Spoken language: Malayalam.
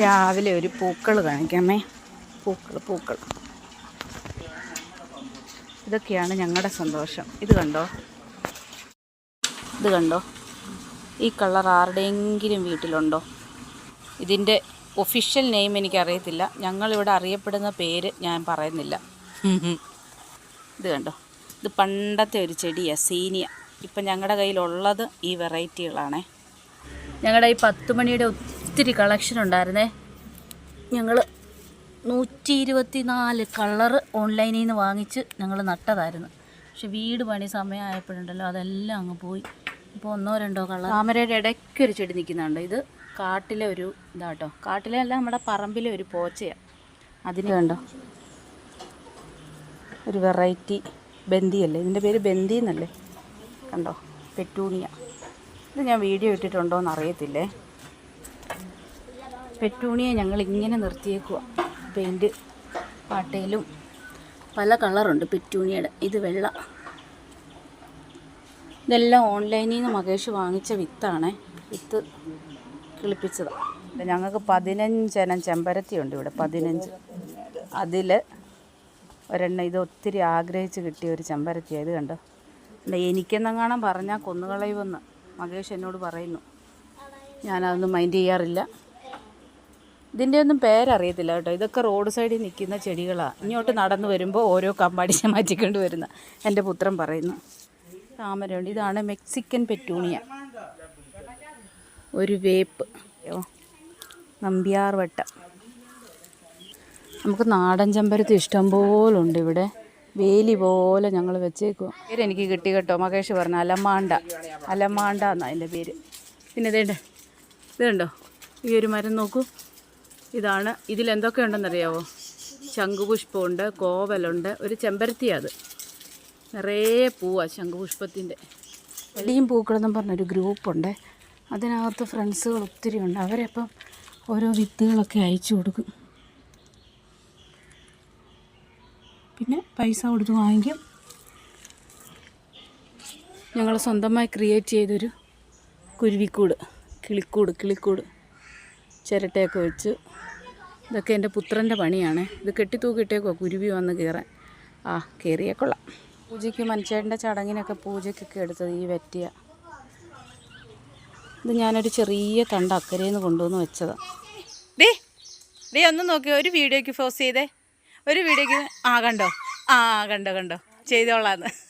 രാവിലെ ഒരു പൂക്കൾ കാണിക്കാമേ. പൂക്കൾ പൂക്കൾ. ഇതൊക്കെയാണ് ഞങ്ങളുടെ സന്തോഷം. ഇത് കണ്ടോ? ഇത് കണ്ടോ? ഈ കളർ ആരുടെയെങ്കിലും വീട്ടിലുണ്ടോ? ഇതിന്റെ ഒഫീഷ്യൽ നെയിം എനിക്കറിയത്തില്ല. ഞങ്ങളിവിടെ അറിയപ്പെടുന്ന പേര് ഞാൻ പറയുന്നില്ല. ഇത് കണ്ടോ? ഇത് പണ്ടത്തെ ഒരു ചെടിയാണ് സീനിയ. ഇപ്പം ഞങ്ങളുടെ കയ്യിലുള്ളത് ഈ വെറൈറ്റികളാണേ. ഞങ്ങളുടെ ഈ പത്ത് മണിയുടെ ഒത്തിരി കളക്ഷൻ ഉണ്ടായിരുന്നേ. ഞങ്ങൾ നൂറ്റി ഇരുപത്തി നാല് കളറ് ഓൺലൈനിൽ നിന്ന് വാങ്ങിച്ച് ഞങ്ങൾ നട്ടതായിരുന്നു. പക്ഷെ വീട് പണി സമയമായപ്പോഴുണ്ടല്ലോ അതെല്ലാം അങ്ങ് പോയി. ഇപ്പോൾ ഒന്നോ രണ്ടോ കളർ താമരയുടെ ഇടയ്ക്കൊരു ചെടി നിൽക്കുന്നുണ്ട് ഇത് കാട്ടിലെ ഒരു ഇതാട്ടോ. കാട്ടിലെ അല്ല നമ്മുടെ പറമ്പിലെ ഒരു പോച്ചയാണ് അതിന് കണ്ടോ? ഒരു വെറൈറ്റി ബന്ദിയല്ലേ ഇതിന്റെ പേര് ബന്ദി എന്നല്ലേ കണ്ടോ? പെറ്റൂണിയ. ഇത് ഞാൻ വീഡിയോ ഇട്ടിട്ടുണ്ടോ എന്ന് അറിയത്തില്ലേ? പെറ്റൂണിയെ ഞങ്ങൾ ഇങ്ങനെ നിർത്തിയേക്കുക പെയിന്റ് പാട്ടയിലും പല കളറുണ്ട് പെറ്റൂണിയുടെ. ഇത് വെള്ള. ഇതെല്ലാം ഓൺലൈനിൽ നിന്ന് മകേഷ് വാങ്ങിച്ച വിത്താണ്. വിത്ത് കിളിപ്പിച്ചതാണ് ഞങ്ങൾക്ക് പതിനഞ്ചെണ്ണം ചെമ്പരത്തിയുണ്ട് ഇവിടെ പതിനഞ്ച്. അതിൽ ഒരെണ്ണം ഇത് ഒത്തിരി ആഗ്രഹിച്ച് കിട്ടിയ ഒരു ചെമ്പരത്തിയാണ് ഇത് കണ്ടോ? എനിക്കെന്നെങ്ങാണം പറഞ്ഞാൽ കൊന്നുകളയുമെന്ന് മകേഷ് എന്നോട് പറയുന്നു. ഞാനതൊന്നും മൈൻഡ് ചെയ്യാറില്ല. ഇതിന്റെ ഒന്നും പേരറിയത്തില്ല കേട്ടോ. ഇതൊക്കെ റോഡ് സൈഡിൽ നിൽക്കുന്ന ചെടികളാണ് ഇങ്ങോട്ട് നടന്നു വരുമ്പോൾ ഓരോ കമ്പടിച്ച് മാറ്റിക്കൊണ്ട് വരുന്ന എന്റെ പുത്രൻ പറയുന്നു. താമരയുണ്ട്. ഇതാണ് മെക്സിക്കൻ പെറ്റൂണിയ. ഒരു വേപ്പ്. നമ്പ്യാർ വട്ടം. നമുക്ക് നാടൻ ചെമ്പരത്തി ഇഷ്ടം പോലുണ്ട് ഇവിടെ. വേലി പോലെ ഞങ്ങൾ വെച്ചേക്കും പേര് എനിക്ക് കിട്ടി കേട്ടോ. മകേഷ് പറഞ്ഞ അലമാണ്ട. അലമാണ്ട എന്നാണ് അതിന്റെ പേര്. പിന്നെ ഇതേണ്ട ഇതുണ്ടോ ഈ ഒരു മരം നോക്കൂ. ഇതാണ്. ഇതിലെന്തൊക്കെ ഉണ്ടെന്നറിയാവോ? ശംഖുപുഷ്പമുണ്ട് കോവലുണ്ട് ഒരു ചെമ്പരത്തിയാണ് അത്. നിറയെ പൂവാണ് ശംഖുപുഷ്പത്തിന്റെ. വെളിയും പൂക്കളെന്നും പറഞ്ഞൊരു ഗ്രൂപ്പുണ്ട്. അതിനകത്ത് ഫ്രണ്ട്സുകൾ ഒത്തിരി ഉണ്ട്. അവരപ്പം ഓരോ വിത്തുകളൊക്കെ അയച്ചു കൊടുക്കും. പിന്നെ പൈസ കൊടുത്ത് വാങ്ങിക്കും. ഞങ്ങൾ സ്വന്തമായി ക്രിയേറ്റ് ചെയ്തൊരു കുരുവിക്കൂട് കിളിക്കൂട് കിളിക്കൂട് ചിരട്ടയൊക്കെ വെച്ച് ഇതൊക്കെ എന്റെ പുത്രന്റെ പണിയാണ്. ഇത് കെട്ടിത്തൂക്കിട്ടേക്കോ കുരുവി വന്ന് കയറാൻ. ആ കയറിയേ കൊള്ളാം. പൂജയ്ക്ക് മനുഷ്യന്റെ ചടങ്ങിനൊക്കെ പൂജയ്ക്കൊക്കെ എടുത്തത് ഈ വെറ്റിയ. ഇത് ഞാനൊരു ചെറിയ തണ്ട് അക്കരയിൽ നിന്ന് കൊണ്ടുവന്ന് വെച്ചതാണ് ഡേ ഡേ ഒന്ന് നോക്കിയോ ഒരു വീഡിയോയ്ക്ക് ഫോസ് ചെയ്തേ. ഒരു വീഡിയോയ്ക്ക് ആ കണ്ടോ? ആ കണ്ടോ കണ്ടോ? ചെയ്തോളാന്ന്.